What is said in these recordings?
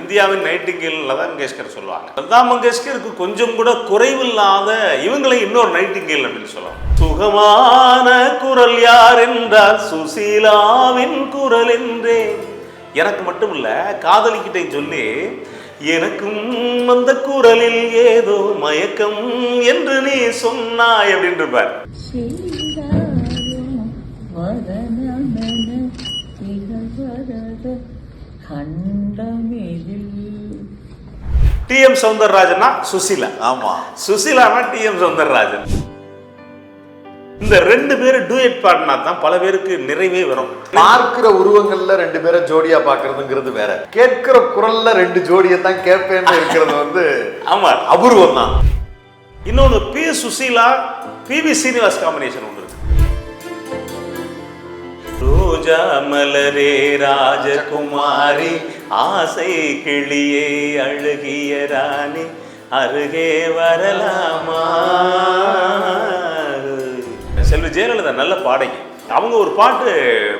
இந்தியாவின் நைட்டிங்கேல் லதா மங்கேஷ்கர் சொல்லுவாங்க. லதா மங்கேஷ்கருக்கு கொஞ்சம் கூட குறைவில்லாத இவங்களை இன்னொரு நைட்டிங்கேல் அப்படின்னு சொல்லலாம். சுகமான குரல் யார் என்றால் சுசீலாவின் குரல் என்றே. எனக்கு மட்டும் இல்ல காதலிக்கிட்டே சொல்லி எனக்கும் அந்த குரலில் ஏதோ மயக்கம் என்று நீ சொன்னாய் அப்படின்னு இருப்பார். டி எம் சௌந்தரராஜனா சுசீலா. ஆமா. சுசீலானா டி எம் சௌந்தரராஜன் இந்த ரெண்டு பேரும் டூயட் பாடினா தான் பல பேருக்கு நிறைவே வரும். பார்க்கிற உருவங்கள்ல ரெண்டு பேரை ஜோடியா பாக்குறதுங்கிறது வேற. கேட்கிற குரல்ல ரெண்டு ஜோடியை தான் கேட்பேன்னு இருக்கிறது வந்து ஆமா. அபூர்வம் தான் இன்னொன்று P. Susheela P. V. Srinivas combination இருக்கு ரோஜா மலரே ராஜகுமாரி ஆசை கிளியே அழுகிய ராணி அருகே வரலாமா? செல்வி ஜெயலலிதா நல்ல பாடகி. அவங்க ஒரு பாட்டு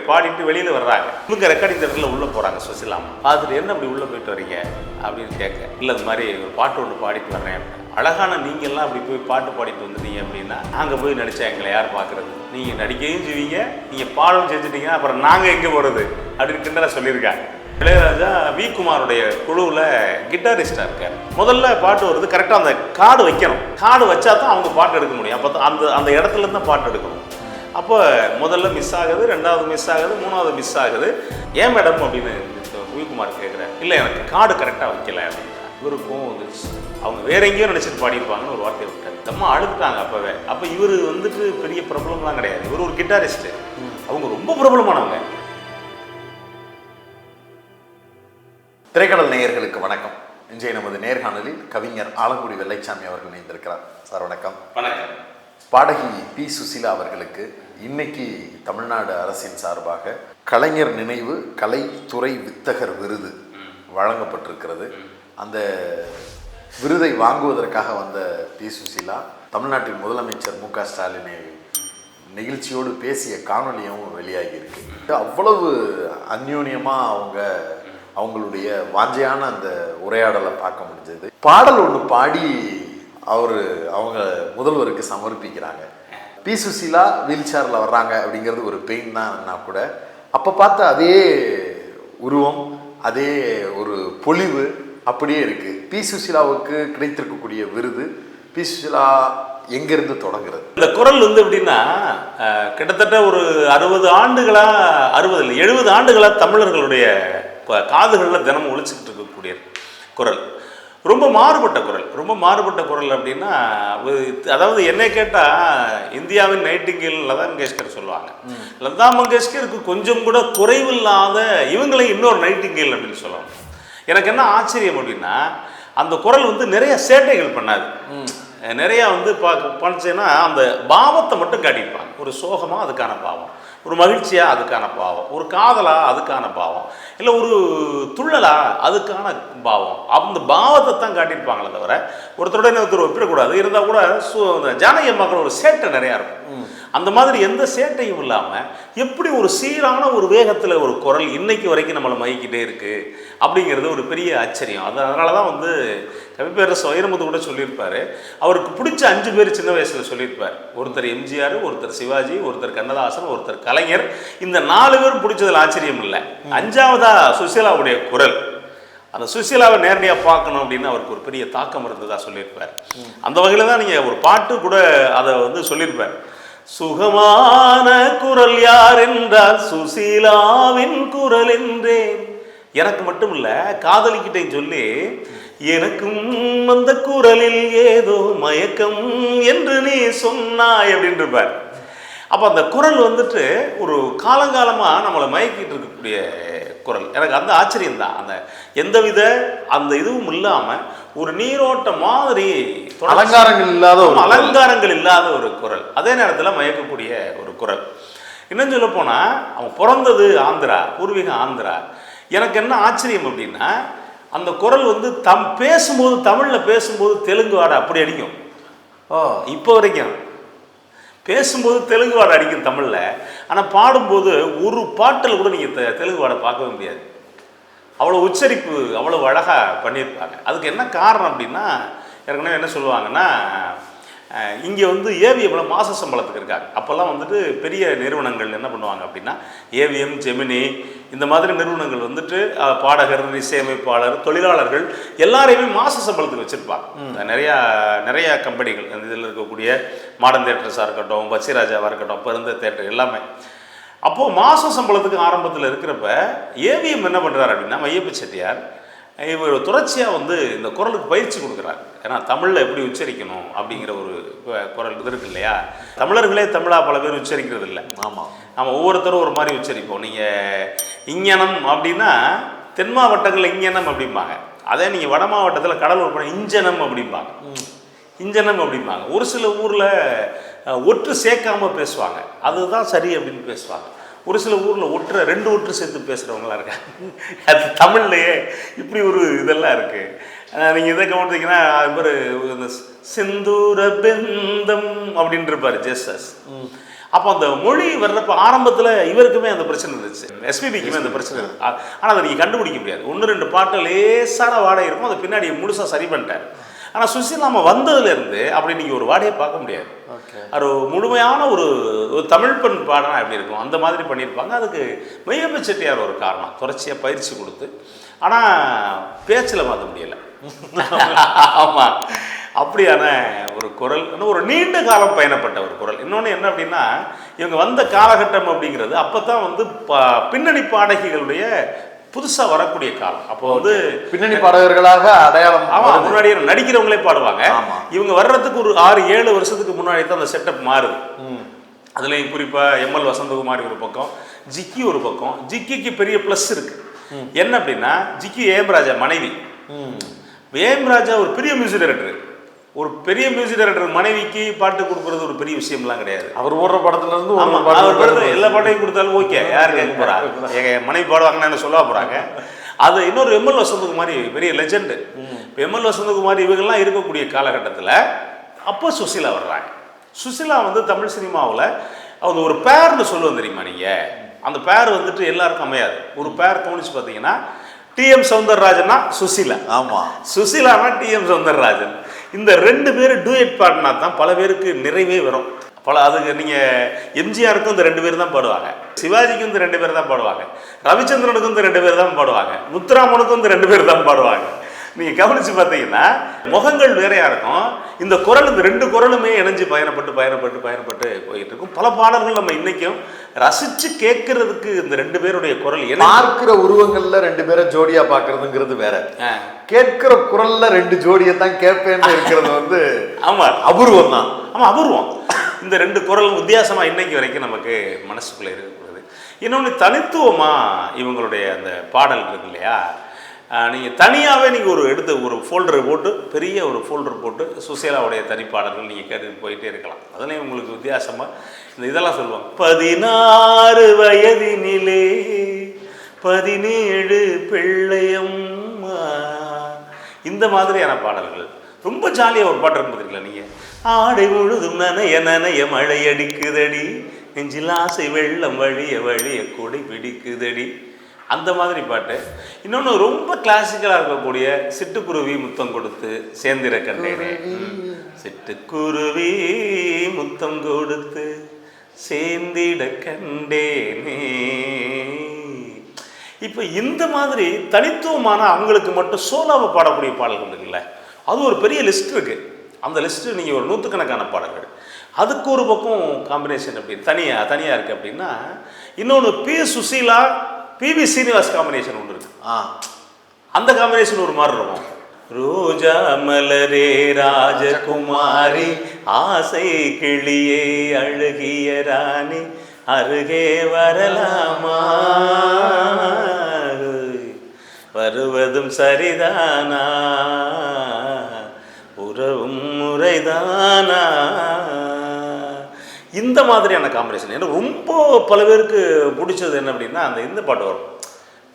பாடிட்டு வெளியில வர்றாங்க. இவங்க ரெக்கார்டிங் தேட்டரில் உள்ள போறாங்க சுசிலாம் பார்த்துட்டு என்ன அப்படி உள்ள போயிட்டு வரீங்க? அப்படின்னு கேட்க இல்லை இந்த மாதிரி ஒரு பாட்டு ஒன்று பாடிட்டு வர்றேன். அழகான நீங்கள்லாம் அப்படி போய் பாட்டு பாடிட்டு வந்துட்டீங்க அப்படின்னா நாங்கள் போய் நடித்தா எங்களை யார் பார்க்கறது? நீங்கள் நடிக்கவும் செய்வீங்க நீங்கள் பாடம் செஞ்சுட்டீங்கன்னா அப்புறம் நாங்கள் எங்கே போகிறது அப்படின்னு கிண்டலா சொல்லியிருக்காங்க. இளையராஜா வி குமாருடைய குழுவில் கிட்டாரிஸ்டாக இருக்கார். முதல்ல பாட்டு வருது கரெக்டாக அந்த கார்டு வைக்கணும். கார்டு வச்சா தான் அவங்க பாட்டு எடுக்க முடியும். அப்போ தான் அந்த அந்த இடத்துல தான் பாட்டு எடுக்கணும். அப்போ முதல்ல மிஸ் ஆகுது ரெண்டாவது மிஸ் ஆகுது மூணாவது மிஸ் ஆகுது. ஏன் மேடம் அப்படின்னு விகுமார் கேட்குறேன் இல்லை எனக்கு கார்டு கரெக்டாக வைக்கல அப்படின்னு. இவருக்கும் வந்துருச்சு அவங்க வேற எங்கேயோ நினச்சிட்டு பாடியிருப்பாங்கன்னு ஒரு வார்த்தையை விட்டார். தம்மா அழுதுட்டாங்க அப்போவே. அப்போ இவர் வந்துட்டு பெரிய ப்ராப்ளம்லாம் கிடையாது. இவர் ஒரு கிட்டாரிஸ்ட்டு. அவங்க ரொம்ப பிரபலமானவங்க. திரைக்கடல் நேயர்களுக்கு வணக்கம். இன்றைய நமது நேர்காணலில் கவிஞர் ஆலங்குடி வெள்ளைச்சாமி அவர்கள் இணைந்திருக்கிறார். சார் வணக்கம். வணக்கம். பாடகி பி. சுசீலா அவர்களுக்கு இன்னைக்கு தமிழ்நாடு அரசின் சார்பாக கலைஞர் நினைவு கலைத்துறை வித்தகர் விருது வழங்கப்பட்டிருக்கிறது. அந்த விருதை வாங்குவதற்காக வந்த பி சுசீலா தமிழ்நாட்டின் முதலமைச்சர் மு க ஸ்டாலினை நிகழ்ச்சியோடு பேசிய காணொலியும் வெளியாகி இருக்கு. அவ்வளவு அந்யோன்யமாக அவங்க அவங்களுடைய வாஞ்சையான அந்த உரையாடலை பார்க்க முடிஞ்சது. பாடல் ஒன்று பாடி அவர் அவங்க முதல்வருக்கு சமர்ப்பிக்கிறாங்க. பி சுசீலா வீல் சேரில் வர்றாங்க அப்படிங்கிறது ஒரு பெயின் தான்னா கூட அப்போ பார்த்த அதே உருவம் அதே ஒரு பொலிவு அப்படியே இருக்கு. பி சுசீலாவுக்கு கிடைத்திருக்கக்கூடிய விருது பி சுசீலா எங்கிருந்து தொடங்குறது? இந்த குரல் வந்து எப்படின்னா கிட்டத்தட்ட ஒரு அறுபது ஆண்டுகளா அறுபது இல்லை எழுபது ஆண்டுகளா தமிழர்களுடைய காதுகள்ல தினமும் ஒழிச்சுக்கிட்டு இருக்கக்கூடிய குரல். ரொம்ப மாறுபட்ட குரல். ரொம்ப மாறுபட்ட குரல் அப்படின்னா அதாவது என்னை கேட்டா இந்தியாவின் நைட்டிங்கேல் லதா மங்கேஷ்கர் சொல்லுவாங்க. லதா மங்கேஷ்கருக்கு கொஞ்சம் கூட குறைவில்லாத இவங்களை இன்னொரு நைட்டிங்கேல் அப்படின்னு சொல்லுவாங்க. எனக்கு என்ன ஆச்சரியம் அப்படின்னா அந்த குரல் வந்து நிறைய சேட்டைகள் பண்ணாது. நிறையா வந்து பார்க்க பண்ணுச்சுன்னா அந்த பாவத்தை மட்டும் காட்டியிருப்பாங்க ஒரு சோகமாக அதுக்கான பாவம். ஒரு மகிழ்ச்சியா அதுக்கான பாவம். ஒரு காதலா அதுக்கான பாவம். இல்லை ஒரு துள்ளலா அதுக்கான பாவம். அந்த பாவத்தை தான் காட்டியிருப்பாங்களே தவிர ஒருத்தரோட ஒருத்தர் ஒப்பிடக்கூடாது. இருந்தால் கூட சு அந்த ஜானகி அம்மாக்கள் ஒரு சேட்டை நிறையா இருக்கும். அந்த மாதிரி எந்த சேட்டையும் இல்லாமல் எப்படி ஒரு சீரான ஒரு வேகத்தில் ஒரு குரல் இன்னைக்கு வரைக்கும் நம்மளை மயக்கிட்டே இருக்குது அப்படிங்கிறது ஒரு பெரிய ஆச்சரியம். அது அதனால தான் வந்து கவிப்பேரரசு வைரமுத்து கூட சொல்லியிருப்பாரு. அவருக்கு பிடிச்ச அஞ்சு பேர் சின்ன வயசில் சொல்லியிருப்பார். ஒருத்தர் எம்ஜிஆர் ஒருத்தர் சிவாஜி ஒருத்தர் கண்ணதாசன் ஒருத்தர் கலைஞர். இந்த நாலு பேரும் பிடிச்சதில் ஆச்சரியம் இல்லை. அஞ்சாவதா சுசீலாவுடைய குரல். அந்த சுசீலாவை நேரடியாக பார்க்கணும் அப்படின்னு அவருக்கு ஒரு பெரிய தாக்கம் இருந்ததாக சொல்லியிருப்பார். அந்த வகையில் தான் நீங்கள் ஒரு பாட்டு கூட அதை வந்து சொல்லியிருப்பார். சுகமான குரல் யார் என்றால் சுசீலாவின் குரல் என்றேன். எனக்கு மட்டும் இல்ல காதலிக்கிட்டே சொல்லி எனக்கும் அந்த குரலில் ஏதோ மயக்கம் என்று நீ சொன்னாய் அப்படின்னு இருப்பார் அப்போ அந்த குரல் வந்துட்டு ஒரு காலங்காலமாக நம்மளை மயக்கிட்டு இருக்கக்கூடிய குரல். எனக்கு அந்த ஆச்சரியம் தான் அந்த எந்தவித அந்த இதுவும் இல்லாமல் ஒரு நீரோட்டம் மாதிரி அலங்காரங்கள் இல்லாத ஒரு. அலங்காரங்கள் இல்லாத ஒரு குரல். அதே நேரத்தில் மயக்கக்கூடிய ஒரு குரல். இன்னும் சொல்ல போனால் அவன் பிறந்தது ஆந்திரா பூர்வீகம் ஆந்திரா. எனக்கு என்ன ஆச்சரியம் அப்படின்னா அந்த குரல் வந்து தம் பேசும்போது தமிழில் பேசும்போது தெலுங்கு வாடை அப்படி அடிக்கும். ஓ. இப்போ வரைக்கும். பேசும்போது தெலுங்கு வாடை அடிக்கும் தமிழில் ஆனால் பாடும்போது ஒரு பாட்டில் கூட நீங்கள் தெலுங்கு வாடை பார்க்கவே முடியாது. அவ்வளோ உச்சரிப்பு அவ்வளோ அழகாக பண்ணியிருப்பாங்க. அதுக்கு என்ன காரணம் அப்படின்னா ஏற்கனவே என்ன சொல்லுவாங்கன்னா இங்கே வந்து ஏவிஎம்ல மாச சம்பளத்துக்கு இருக்காங்க அப்போல்லாம் வந்துட்டு பெரிய நிறுவனங்கள் என்ன பண்ணுவாங்க அப்படின்னா ஏவிஎம் ஜெமினி இந்த மாதிரி நிறுவனங்கள் வந்துட்டு பாடகர் இசையமைப்பாளர் தொழிலாளர்கள் எல்லாரையுமே மாச சம்பளத்துக்கு வச்சுருப்பாங்க. நிறையா நிறைய கம்பெனிகள். அந்த இதில் இருக்கக்கூடிய மாடர்ன் தேட்டர்ஸாக இருக்கட்டும் பச்சிராஜாவாக இருக்கட்டும் அப்போ இருந்த தேட்டர் எல்லாமே. அப்போது மாத சம்பளத்துக்கு ஆரம்பத்தில் இருக்கிறப்ப ஏவிஎம் என்ன பண்ணுறாரு அப்படின்னா மையப்ப செட்டியார் இவர் தொடர்ச்சியாக வந்து இந்த குரலுக்கு பயிற்சி கொடுக்குறாரு. ஏன்னா தமிழில் எப்படி உச்சரிக்கணும் அப்படிங்கிற ஒரு குரல் இது இருக்கு இல்லையா தமிழர்களே தமிழா பல பேர் உச்சரிக்கிறது இல்லை ஆமாம் நம்ம ஒவ்வொருத்தரும் ஒரு மாதிரி உச்சரிப்போம். நீங்கள் இங்கனம் அப்படின்னா தென் மாவட்டங்களில் இங்கனம் அப்படிம்பாங்க. அதே நீங்கள் வட மாவட்டத்தில் கடலூர் போன இஞ்சனம் அப்படிம்பாங்க. இஞ்சனம் அப்படிம்பாங்க. ஒரு சில ஊரில் ஒற்று சேர்க்காம பேசுவாங்க. அதுதான் சரி அப்படின்னு பேசுவாங்க. ஒரு சில ஊரில் ஒற்றை ரெண்டு ஒற்று சேர்த்து பேசுகிறவங்களாம் இருக்காங்க. அது தமிழ்லையே இப்படி ஒரு இதெல்லாம் இருக்குது நீங்கள் இதை கவனித்தீங்கன்னா இவர் இந்த செந்தூர பெந்தம் அப்படின்னு இருப்பார் ஜெஸ்டஸ் அப்போ அந்த மொழி வர்றப்ப ஆரம்பத்தில் இவருக்குமே அந்த பிரச்சனை இருந்துச்சு. எஸ்பிபிக்குமே அந்த பிரச்சனை இருக்கு ஆனால் அதை நீங்கள் கண்டுபிடிக்க முடியாது. ஒன்று ரெண்டு பாட்டு லேசான வாடகை இருக்கும். அதை பின்னாடி முழுசாக சரி பண்ணிட்டார் ஆனால் சுசிலாம வந்ததுலேருந்து அப்படி நீங்கள் ஒரு வாடையை பார்க்க முடியாது. ஒரு முழுமையான ஒரு ஒரு தமிழ் பெண் பாடனா எப்படி இருக்கும்? அந்த மாதிரி பண்ணியிருப்பாங்க. அதுக்கு மெய்யப்ப செட்டியார் ஒரு காரணம். தொடர்ச்சியாக பயிற்சி கொடுத்து. ஆனால் பேச்சில் மாற்ற முடியலை. ஆமாம் அப்படியான ஒரு குரல் இன்னும் ஒரு நீண்ட காலம் பயணப்பட்ட ஒரு குரல். இன்னொன்று என்ன அப்படின்னா இவங்க வந்த காலகட்டம் அப்படிங்கிறது அப்போ தான் வந்து ப- பின்னணி பாடகிகளுடைய புதுசாக வரக்கூடிய காலம். அப்போ வந்து பின்னணி பாடகர்களாக அடையாளம் ஆமா வருது. முன்னாடியே நடிக்கிறவங்களே பாடுவாங்க. இவங்க வர்றதுக்கு ஒரு ஆறு ஏழு வருஷத்துக்கு முன்னாடி தான் அந்த செட்டப் மாறுது. அதுலேயும் குறிப்பாக எம்எல் வசந்தகுமாரி ஒரு பக்கம் ஜிக்கி ஒரு பக்கம். ஜிக்கிக்கு பெரிய ப்ளஸ் இருக்கு. என்ன அப்படின்னா ஜிக்கி ஏம்ராஜா மனைவி. ம். ஏம்ராஜா ஒரு பெரிய மியூசிக் டைரக்டர் ஒரு பெரிய மியூசிக் டைரக்டர் மனைவிக்கு பாட்டு கொடுக்கறது ஒரு பெரிய விஷயம்லாம் கிடையாது. அவர் ஓடுற படத்துல இருந்து அவர் படத்துல. எல்லா பாட்டையும் கொடுத்தாலும் ஓகே யார் கேட்க போறா? எங்க மனைவி பாடுவாங்கன்னு என்ன சொல்ல போறாங்க? அது இன்னொரு எம்எல் வசந்தகுமாரி பெரிய லெஜெண்டு இப்போ எம்எல் வசந்தகுமாரி இவங்கெல்லாம் இருக்கக்கூடிய காலகட்டத்தில் அப்போ சுசிலா வர்றாங்க. சுசிலா வந்து தமிழ் சினிமாவில் அவங்க ஒரு பேர்னு சொல்லுவோம் தெரியுமா நீங்கள் அந்த பேர் வந்துட்டு எல்லாருக்கும் அமையாது. ஒரு பேர் தோணிச்சு பார்த்தீங்கன்னா டிஎம் சௌந்தரராஜனா சுசிலா ஆமா. சுசிலானா டிஎம் சௌந்தரராஜன் இந்த ரெண்டு பேரும் டூயட் பாடினா தான் பல பேருக்கு நிறைவே வரும். பல அதுக்கு நீங்கள் எம்ஜிஆருக்கும் இந்த ரெண்டு பேர் தான் பாடுவாங்க. சிவாஜிக்கும் இந்த ரெண்டு பேர் தான் பாடுவாங்க. ரவிச்சந்திரனுக்கும் இந்த ரெண்டு பேர் தான் பாடுவாங்க. முத்துராமனுக்கும் இந்த ரெண்டு பேர் தான் பாடுவாங்க. நீங்கள் கவனிச்சு பார்த்தீங்கன்னா முகங்கள் வேறையா இருக்கும். இந்த குரல் இந்த ரெண்டு குரலுமே இணைஞ்சு பயணப்பட்டு பயணப்பட்டு பயணப்பட்டு போயிட்டு இருக்கும் பல பாடல்கள் நம்ம இன்னைக்கும் ரசிச்சு கேட்கறதுக்கு இந்த ரெண்டு பேருடைய குரல் என்ன பார்க்கிற உருவங்கள்ல ரெண்டு பேரை ஜோடியா பாக்குறதுங்கிறது வேற. கேட்கிற குரல்ல ரெண்டு ஜோடியை தான் கேட்பேன்னு இருக்கிறது வந்து ஆமாம் அபூர்வம் தான். ஆமாம் அபூர்வம். இந்த ரெண்டு குரலும் வித்தியாசமாக இன்னைக்கு வரைக்கும் நமக்கு மனசுக்குள்ளே இருக்கக்கூடாது. இன்னொன்று தனித்துவமாக இவங்களுடைய அந்த பாடல் இருக்கு இல்லையா நீங்கள் தனியாகவே நீங்கள் ஒரு எடுத்து ஒரு ஃபோல்டர் போட்டு பெரிய ஒரு ஃபோல்டர் போட்டு சுசேலாவுடைய தனிப்பாடல்கள் நீங்கள் கேட்டுட்டு போயிட்டே இருக்கலாம். அதுலேயும் உங்களுக்கு வித்தியாசமாக இந்த இதெல்லாம் சொல்லுவாங்க. பதினாறு வயதினிலே பதினேழு பிள்ளையம்மா. இந்த மாதிரியான பாடல்கள். ரொம்ப ஜாலியாக ஒரு பாட்டு இருக்கும் பார்த்தீங்களா நீங்கள் ஆடை முழுதும் நனைய நனைய மழை அடிக்குதடி நெஞ்சில் ஆசை வெள்ளம் வழிய வழிய கொடை பிடிக்குதடி. அந்த மாதிரி பாட்டு. இன்னொன்று ரொம்ப கிளாசிக்கலாக இருக்கக்கூடிய சிட்டுக்குருவி முத்தம் கொடுத்து சேர்ந்திர கண்டேனே. சிட்டுக்குருவி முத்தம் கொடுத்து சேர்ந்திட கண்டேனே. இப்போ இந்த மாதிரி தனித்துவமான அவங்களுக்கு மட்டும் சோலாவை பாடக்கூடிய பாடல்கள் இருக்குல்ல அது ஒரு பெரிய லிஸ்ட் இருக்கு. அந்த லிஸ்ட்டு நீங்கள் ஒரு நூற்றுக்கணக்கான பாடல்கள். அதுக்கு ஒரு பக்கம் காம்பினேஷன் அப்படி தனியாக தனியாக இருக்குது அப்படின்னா இன்னொன்று P Susheela P V Srinivas combination ஒன்று இருக்கு. ஆ. அந்த காம்பினேஷன் ஒரு மாதிரி இருக்கும். ரோஜா மலரே ராஜகுமாரி ஆசை கிளியே அழகிய ராணி அருகே வரலாமா? வருவதும் சரிதானா? உறவும் முறைதானா? இந்த மாதிரியான காம்பினேஷன் எனக்கு ரொம்ப பல பேருக்கு பிடிச்சது என்ன அப்படின்னா அந்த இந்த பாட்டு வரும்.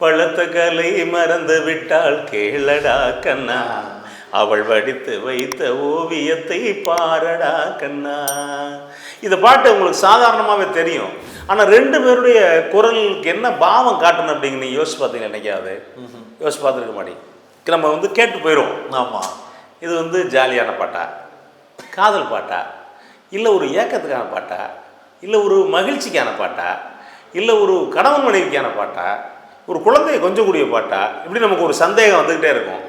பழத்த கலை மறந்து விட்டாள் கேளடா கண்ணா அவள் வடித்து வைத்த ஓவியத்தை பாரடா கண்ணா. இந்த பாட்டு உங்களுக்கு சாதாரணமாகவே தெரியும். ஆனால் ரெண்டு பேருடைய குரலுக்கு என்ன பாவம் காட்டணும் அப்படிங்க நீ யோசிச்சு பார்த்தீங்க நினைக்காது யோசிச்சு பார்த்துருக்க மாட்டேங்க நம்ம வந்து கேட்டு போயிடுவோம் ஆமாம் இது வந்து ஜாலியான பாட்டா? காதல் பாட்டா? இல்லை ஒரு ஏக்கத்துக்கான பாட்டா? இல்லை ஒரு மகிழ்ச்சிக்கான பாட்டா? இல்லை ஒரு கணவன் மனைவிக்கான பாட்டா? ஒரு குழந்தைய கொஞ்சக்கூடிய பாட்டா? இப்படி நமக்கு ஒரு சந்தேகம் வந்துக்கிட்டே இருக்கும்.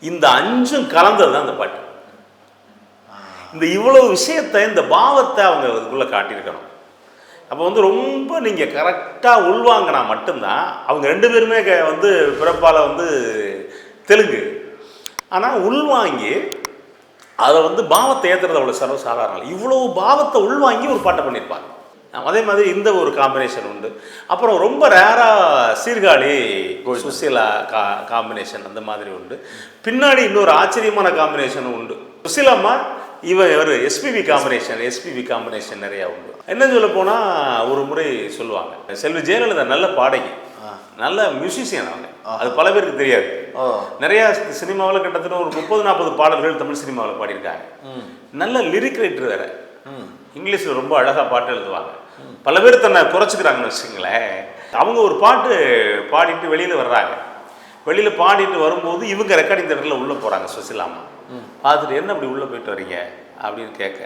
இந்த அஞ்சும் கலந்தது தான் இந்த பாட்டு. இந்த இவ்வளவு விஷயத்தை இந்த பாவத்தை அவங்க இதுக்குள்ளே காட்டியிருக்கணும். அப்போ வந்து ரொம்ப நீங்கள் கரெக்டாக உள்வாங்கினா மட்டும்தான் அவங்க ரெண்டு பேருமே க- வந்து பிறப்பால் வந்து தெலுங்கு. ஆனால் உள்வாங்கி அதை வந்து பாவத்தை ஏற்றுறது அவ்வளோ சர்வசாதாரணம். இவ்வளோ பாவத்தை உள்வாங்கி ஒரு பாட்டை பண்ணியிருப்பாங்க. அதே மாதிரி இந்த ஒரு காம்பினேஷன் உண்டு. அப்புறம் ரொம்ப ரேராக சீர்காழி சுசீலா கா காம்பினேஷன் அந்த மாதிரி உண்டு. பின்னாடி இன்னொரு ஆச்சரியமான காம்பினேஷனும் உண்டு. சுசீலாம்மா இவன் இவர் எஸ்பிபி காம்பினேஷன் எஸ்பிபி காம்பினேஷன் நிறையா உண்டு. என்ன சொல்ல போனால் ஒரு முறை சொல்லுவாங்க செல்வி ஜெயலலிதா நல்ல பாடகி. நல்ல மியூசிஷியன் அவங்க அது பல பேருக்கு தெரியாது. நிறைய சினிமாவில் கிட்டத்தட்ட ஒரு முப்பது நாற்பது பாடல்கள் தமிழ் சினிமாவில் பாடியிருக்காங்க. நல்ல லிரிக் ரைட்டர் வேற. இங்கிலீஷில் ரொம்ப அழகாக பாட்டு எழுதுவாங்க. பல பேர் தன்னை குறைச்சிக்கிறாங்கன்னு வச்சுங்களேன் அவங்க ஒரு பாட்டு பாடிட்டு வெளியில் வர்றாங்க. வெளியில் பாடிட்டு வரும்போது இவங்க ரெக்கார்டிங் தேட்டரில் உள்ளே போகிறாங்க சுசிலாமா. பார்த்துட்டு என்ன அப்படி உள்ளே போயிட்டு வர்றீங்க அப்படின்னு கேட்க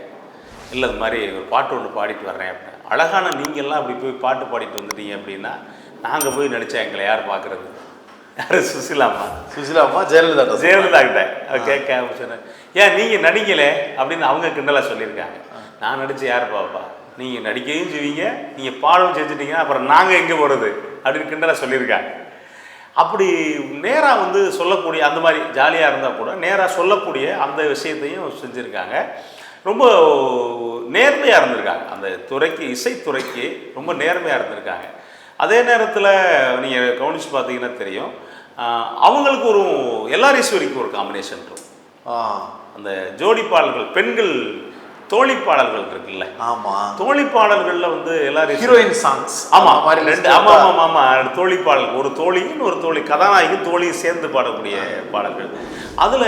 இல்லை இது மாதிரி ஒரு பாட்டு ஒன்று பாடிட்டு வர்றேன் அப்படின்னு. அழகான நீங்கள்லாம் அப்படி போய் பாட்டு பாடிட்டு வந்துட்டீங்க அப்படின்னா நாங்கள் போய் நடிச்சா எங்களை யார் பார்க்குறது யார்? சுசிலாமா சுசிலா அம்மா ஜெயலலிதா ஜெயலலிதா கிட்ட. கேட்க சொன்னேன் ஏன் நீங்கள் நடிக்கலே அப்படின்னு அவங்க கிண்டலாக சொல்லியிருக்காங்க. நான் நடிச்சு யார் பாப்பா? நீங்கள் நடிக்கவும் செய்வீங்க நீங்கள் பாடவும் செஞ்சுட்டீங்க அப்புறம் நாங்கள் எங்கே போகிறது அப்படின்னு கிண்டலாக சொல்லியிருக்காங்க. அப்படி நேராக வந்து சொல்லக்கூடிய அந்த மாதிரி ஜாலியாக இருந்தால் கூட நேராக சொல்லக்கூடிய அந்த விஷயத்தையும் செஞ்சுருக்காங்க. ரொம்ப நேர்மையாக இருந்திருக்காங்க. அந்த துறைக்கு இசைத்துறைக்கு ரொம்ப நேர்மையாக இருந்திருக்காங்க. அதே நேரத்தில் நீங்கள் கவனித்து பார்த்தீங்கன்னா தெரியும். அவங்களுக்கு ஒரு எல்லாரீஸ்வரிக்கு ஒரு காம்பினேஷன் இருக்கும். அந்த ஜோடி பாடல்கள் பெண்கள் தோழி பாடல்கள் இருக்குல்ல? ஆமா. தோழி பாடல்களில் வந்து எல்லாரும் ஹீரோயின் சாங்ஸ் ஆமா மாதிரி ரெண்டு ஆமா ஆமா ஆமா தோழி பாடல் ஒரு தோழியும் ஒரு தோழி கதாநாயகி தோழியும் சேர்ந்து பாடக்கூடிய பாடல்கள். அதுல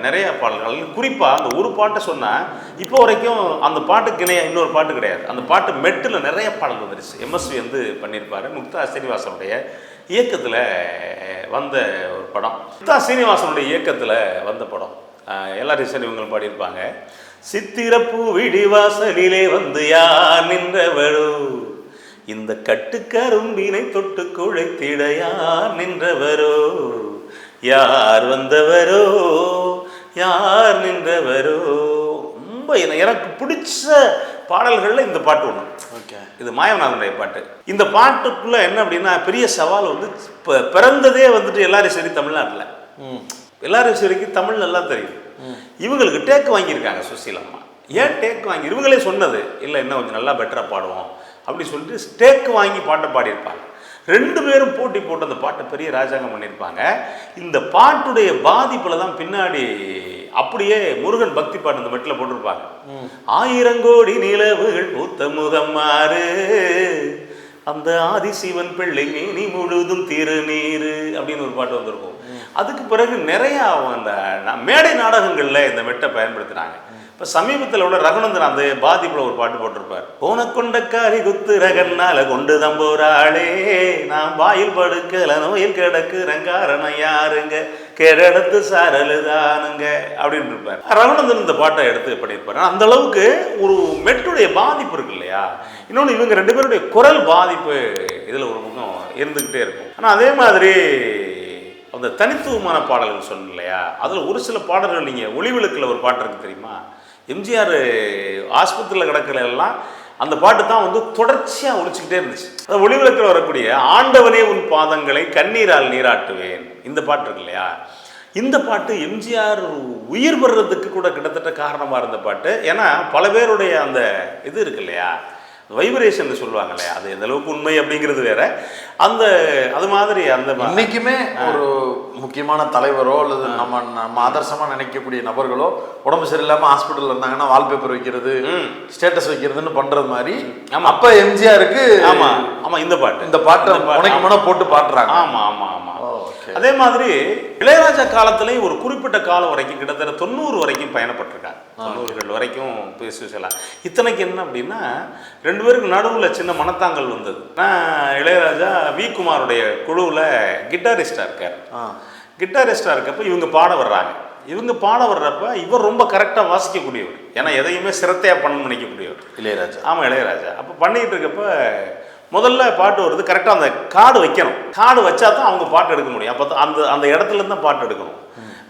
நிறைய பாடல்கள். குறிப்பா அந்த ஒரு பாட்டை சொன்னா இப்போ வரைக்கும் அந்த பாட்டுக்கு இணைய இன்னொரு பாட்டு கிடையாது. அந்த பாட்டு மெட்டில் நிறைய பாடல் வந்துருச்சு. எம்எஸ்வி வந்து பண்ணியிருப்பாரு. முக்தா சீனிவாசனுடைய இயக்கத்துல வந்த ஒரு படம். முக்தா சீனிவாசனுடைய இயக்கத்துல வந்த படம். ஆஹ் எல்லாரும் இவங்களும் பாடியிருப்பாங்க. சித்திரப்பூ விடிவாசலிலே வந்து யார் நின்றவளோ? இந்த கட்டுக்கரும்பினை தொட்டு குழைத்திட யார் நின்றவரோ? யார் வந்தவரோ? யார் நின்றவரோ? ரொம்ப என- எனக்கு பிடிச்ச பாடல்களில் இந்த பாட்டு ஒன்று ஓகே. இது மாயவநாதனுடைய பாட்டு. இந்த பாட்டுக்குள்ள என்ன அப்படின்னா பெரிய சவால் வந்து ப- பிறந்ததே வந்துட்டு எல்லாரும் சரி தமிழ்நாட்டில். எல்லாரும் சரிக்கு தமிழ் நல்லா தெரியும். இவங்களுக்கு டேக் வாங்கியிருக்காங்க சுசீலம்மா ஏன் டேக் வாங்கி? இவங்களே சொன்னது இல்லை இன்னும் கொஞ்சம் நல்லா பெட்டராக பாடுவோம். அப்படி சொல்லிட்டு டேக் வாங்கி பாட்டை பாடியிருப்பாங்க. ரெண்டு பேரும் போட்டி போட்டு அந்த பாட்டை பெரிய ராஜாங்கம் பண்ணியிருப்பாங்க. இந்த பாட்டுடைய பாதிப்பில் தான் பின்னாடி அப்படியே முருகன் பக்தி பாட்டு இந்த மெட்டில் போட்டிருப்பாங்க. ஆயிரங்கோடி நிலவுகள் பூத்த முகம் மாறு. அந்த ஆதிசிவன் பிள்ளை நீ முழுதும் திருநீரு அப்படின்னு ஒரு பாட்டு வந்திருக்கும். அதுக்கு பிறகு நிறைய அந்த மேடை நாடகங்களில் இந்த மெட்டை பயன்படுத்தினாங்க இப்போ சமீபத்தில் உள்ள ரகுநந்தன் அந்த பாதிப்பில் ஒரு பாட்டு போட்டிருப்பார். போன கொண்டக்காரி குத்து ரகன்னால கொண்டு தம்போராளே நான் வாயில் படுக்கல நோயில் கிடக்குறேன் காரணம் யாருங்க? கிழடத்து சாரலுதானுங்க அப்படின்னு இருப்பார் ரகுநந்தன் இந்த பாட்டை எடுத்து பண்ணியிருப்பார் அந்த அளவுக்கு ஒரு மெட்டுடைய பாதிப்பு இருக்கு இல்லையா? இன்னொன்று இவங்க ரெண்டு பேருடைய குரல் பாதிப்பு இதில் ஒரு பக்கம் இருந்துக்கிட்டே இருக்கும். ஆனால் அதே மாதிரி அந்த தனித்துவமான பாடல்கள் சொன்னேன் இல்லையா? அதில் ஒரு சில பாடல்கள் நீங்கள் ஒளிவிளக்கில் ஒரு பாட்டு இருக்குது தெரியுமா? எம்ஜிஆர் ஆஸ்பத்திரியில் கிடக்கிற எல்லாம் அந்த பாட்டு தான் வந்து தொடர்ச்சியாக ஒழிச்சுக்கிட்டே இருந்துச்சு. அது ஒளிவிளக்கில் வரக்கூடிய ஆண்டவனே உன் பாதங்களை கண்ணீரால் நீராட்டுவேன். இந்த பாட்டு இருக்கு இல்லையா? இந்த பாட்டு எம்ஜிஆர் உயிர் பெறுறதுக்கு கூட கிட்டத்தட்ட காரணமாக இருந்த பாட்டு. ஏன்னா பல பேருடைய அந்த இது இருக்கு இல்லையா? வைப்ரேஷன் சொல்லுவாங்க இல்லையா அது எந்த அளவுக்கு உண்மை அப்படிங்கிறது வேற. அந்த அது மாதிரி அந்த இன்னைக்குமே ஒரு முக்கியமான தலைவரோ அல்லது நம்ம நம்ம ஆதர்சமா நினைக்கக்கூடிய நபர்களோ உடம்பு சரியில்லாம ஹாஸ்பிட்டல்ல இருந்தாங்கன்னா வால்பேப்பர் வைக்கிறது ஸ்டேட்டஸ் வைக்கிறதுன்னு பண்றது மாதிரி. ஆமா. அப்ப எம்ஜிஆருக்கு ஆமா. ஆமா இந்த பாட்டு. இந்த பாட்டை இந்த பாட்டு, பாட்டுறாங்க ஆமா ஆமா ஆமா. அதே மாதிரி இளையராஜா காலத்துலேயும் ஒரு குறிப்பிட்ட காலம் வரைக்கும் கிட்டத்தட்ட தொண்ணூறு வரைக்கும் பயணப்பட்டிருக்காங்க. தொண்ணூறுகள் வரைக்கும் பி சுசீலா இத்தனைக்கு என்ன அப்படின்னா ரெண்டு பேருக்கு நடுவில் சின்ன மனத்தாங்கல் வந்தது. நான் இளையராஜா வி குமாருடைய குழுவில் கிட்டாரிஸ்டாக இருக்கார். கிட்டாரிஸ்டாக இருக்கப்ப இவங்க பாட வர்றாங்க. இவங்க பாட வர்றப்ப இவர் ரொம்ப கரெக்டாக வாசிக்கக்கூடியவர். ஏன்னா எதையுமே சிரத்தையாக பண்ண நினைக்கக்கூடியவர். இளையராஜா. ஆமாம் இளையராஜா. அப்போ பண்ணிட்டு இருக்கப்ப முதல்ல பாட்டு வருது கரெக்டாக அந்த கார்டு வைக்கணும். கார்டு வச்சா தான் அவங்க பாட்டு எடுக்க முடியும். அப்போ அந்த அந்த இடத்துல இருந்து தான் பாட்டு எடுக்கணும்.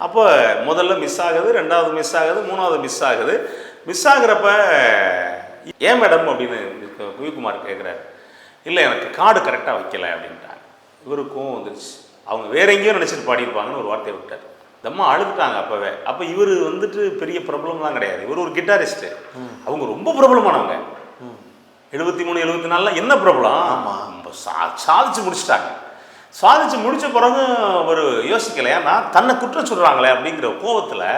அப்போ முதல்ல மிஸ் ஆகுது ரெண்டாவது மிஸ் ஆகுது மூணாவது மிஸ் ஆகுது. மிஸ் ஆகுறப்ப ஏன் மேடம் அப்படின்னு குவிக்குமார் கேட்குறாரு இல்லை எனக்கு கார்டு கரெக்டாக வைக்கல அப்படின்ட்டாங்க இவருக்கும் வந்துருச்சு. அவங்க வேற எங்கேயோ நினச்சிட்டு பாடியிருப்பாங்கன்னு ஒரு வார்த்தையை விட்டார். தம்மா அழுதுட்டாங்க அப்போவே. அப்போ இவர் வந்துட்டு பெரிய ப்ராப்ளம்லாம் கிடையாது. இவர் ஒரு கிட்டாரிஸ்ட்டு. அவங்க ரொம்ப பிரபலமானவங்க. எழுபத்தி மூணு எழுபத்தி நாலில் என்ன ப்ராப்ளம் ஆமா. சா சாதிச்சு முடிச்சிட்டாங்க. சாதிச்சு முடிச்ச பிறகு ஒரு யோசிக்கலையா? நான் தன்னை குற்றம் சொல்கிறாங்களே அப்படிங்கிற கோவத்தில்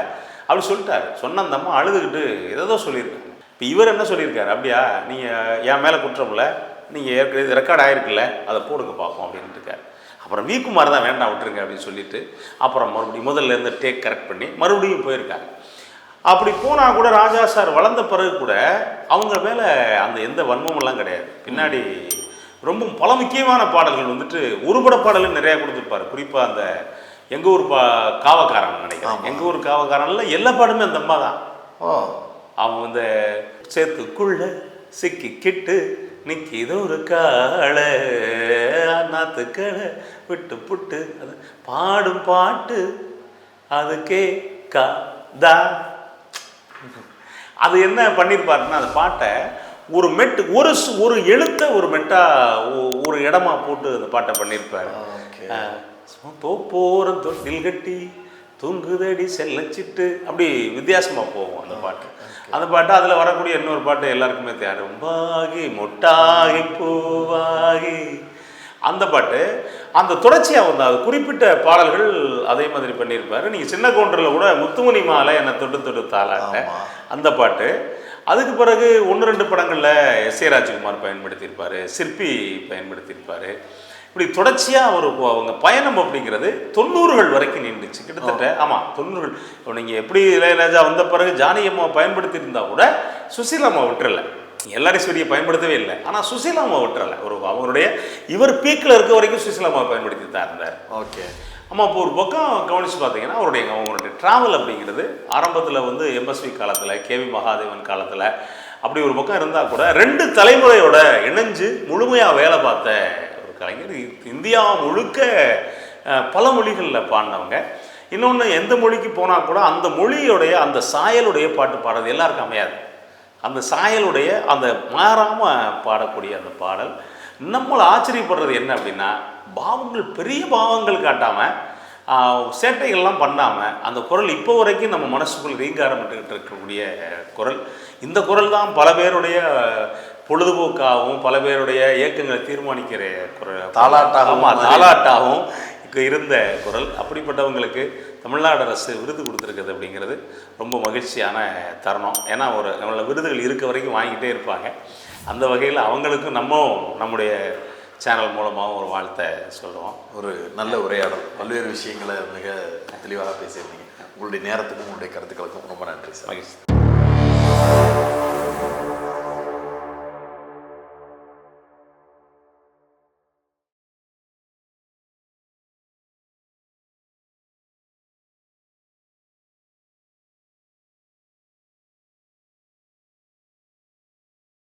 அப்படி சொல்லிட்டாரு. சொன்ன அந்த அம்மா அழுதுகிட்டு ஏதோ சொல்லியிருக்காங்க இப்போ இவர் என்ன சொல்லியிருக்காரு? அப்படியா நீங்கள் என் மேலே குற்றம் இல்லை நீங்கள் ஏற்கனவே இது ரெக்கார்ட் ஆயிருக்குல்ல அதை போடுங்க பார்ப்போம் அப்படின்ட்டு இருக்காரு. அப்புறம் வி குமார் தான் வேண்டாம் விட்டுருங்க அப்படின்னு சொல்லிட்டு அப்புறம் மறுபடியும் முதல்ல இருந்து டேக் கரெக்ட் பண்ணி மறுபடியும் போயிருக்காங்க அப்படி போனால் கூட ராஜா சார் வளர்ந்த பிறகு கூட அவங்க மேலே அந்த எந்த வன்மமெல்லாம் கிடையாது. பின்னாடி ரொம்ப பல முக்கியமான பாடல்கள் வந்துட்டு ஒருபட பாடல்கள் நிறையா கொடுத்துருப்பாரு. குறிப்பாக அந்த எங்கள் ஊர் பா காவக்காரன் நினைக்கிறேன். எங்கள் ஊர் காவக்காரன்ல எல்லா பாட்டுமே அந்த அம்மா தான். ஓ. அவன் வந்து சேத்துக்குள்ள சிக்கி கிட்டு நிக்கிது ஒரு காளை. நாத்துக்களை விட்டு புட்டு அது பாடும் பாட்டு அது கேட்காதா அது என்ன பண்ணியிருப்பாருன்னா அந்த பாட்டை ஒரு மெட்டு ஒரு ஒரு எழுத்த ஒரு மெட்டா ஒரு இடமா போட்டு அந்த பாட்டை பண்ணியிருப்பாரு தோப்போரம் தொட்டில் கட்டி தூங்குதடி செல்லச்சிட்டு அப்படி வித்தியாசமா போகும் அந்த பாட்டு. அந்த பாட்டு அதில் வரக்கூடிய இன்னொரு பாட்டு எல்லாருக்குமே தெரியும் ரொம்பாகி மொட்டாகி பூவாகி. அந்த பாட்டு அந்த தொடர்ச்சியாக வந்து அது குறிப்பிட்ட பாடல்கள் அதே மாதிரி பண்ணியிருப்பாரு. நீங்கள் சின்ன கவுண்டரில் கூட முத்துமணி மாலை என்னை தொட்டு தொட்டு தாளாட்ட. அந்த பாட்டு. அதுக்கு பிறகு ஒன்று ரெண்டு படங்களில் எஸ் ஏ ராஜ்குமார் பயன்படுத்தியிருப்பாரு சிற்பி பயன்படுத்தியிருப்பாரு. இப்படி தொடர்ச்சியாக ஒரு அவங்க பயணம் அப்படிங்கிறது தொண்ணூறுகள் வரைக்கும் நீண்டுச்சு. கிட்டத்தட்ட ஆமாம் தொண்ணூறுகள். இப்போ நீங்கள் எப்படி இளையராஜா வந்த பிறகு ஜானகி அம்மா பயன்படுத்தி கூட சுசீலா அம்மா விட்டுறல. எல்லாரீஸ்வரியை பயன்படுத்தவே இல்லை. ஆனால் சுசீலா அம்மா விட்டுறல. ஒரு அவங்களுடைய இவர் பீக்கில் இருக்க வரைக்கும் சுசீலா அம்மா பயன்படுத்தி தான் இருந்தார். ஓகே. ஆமாம் இப்போ ஒரு பக்கம் கவனித்து பார்த்தீங்கன்னா அவருடைய அவங்களுடைய ட்ராவல் அப்படிங்கிறது ஆரம்பத்தில் வந்து எம்எஸ்வி காலத்தில் கேவி மகாதேவன் காலத்தில் அப்படி ஒரு பக்கம் இருந்தால் கூட ரெண்டு தலைமுறையோட இணைஞ்சு முழுமையாக வேலை பார்த்த கலைஞர் இந்தியா முழுக்க பல மொழிகளில் பாடினவங்க. இன்னொன்று எந்த மொழிக்கு போனால் கூட அந்த மொழியுடைய அந்த சாயலுடைய பாட்டு பாடுறது எல்லாருக்கும் அமையாது. அந்த சாயலுடைய அந்த மாறாமல் பாடக்கூடிய அந்த பாடல். நம்மளை ஆச்சரியப்படுறது என்ன அப்படின்னா பாவங்கள் பெரிய பாவங்கள் காட்டாமல் சேட்டைகள்லாம் பண்ணாமல் அந்த குரல் இப்போ வரைக்கும் நம்ம மனசுக்குள் ரீங்காரமிட்டுக்கிட்டு இருக்கக்கூடிய குரல். இந்த குரல் தான் பல பேருடைய பொழுதுபோக்காகவும் பல பேருடைய இயக்கங்களை தீர்மானிக்கிற குரல். தாலாட்டாகவும் தாலாட்டாகவும் இருந்த குரல். அப்படிப்பட்டவங்களுக்கு தமிழ்நாடு அரசு விருது கொடுத்துருக்குது அப்படிங்கிறது ரொம்ப மகிழ்ச்சியான தருணம். ஏன்னா ஒரு நம்மள விருதுகள் இருக்க வரைக்கும் வாங்கிட்டே இருப்பாங்க. அந்த வகையில் அவங்களுக்கும் நம்ம நம்முடைய சேனல் மூலமாகவும் ஒரு வாழ்த்தை சொல்லுவோம் ஒரு நல்ல உரையாடல். பல்வேறு விஷயங்களை மிக தெளிவாக பேசியிருந்தீங்க. உங்களுடைய நேரத்துக்கும் உங்களுடைய கருத்துக்களுக்கும் ரொம்ப நன்றி சார். மகிழ்ச்சி.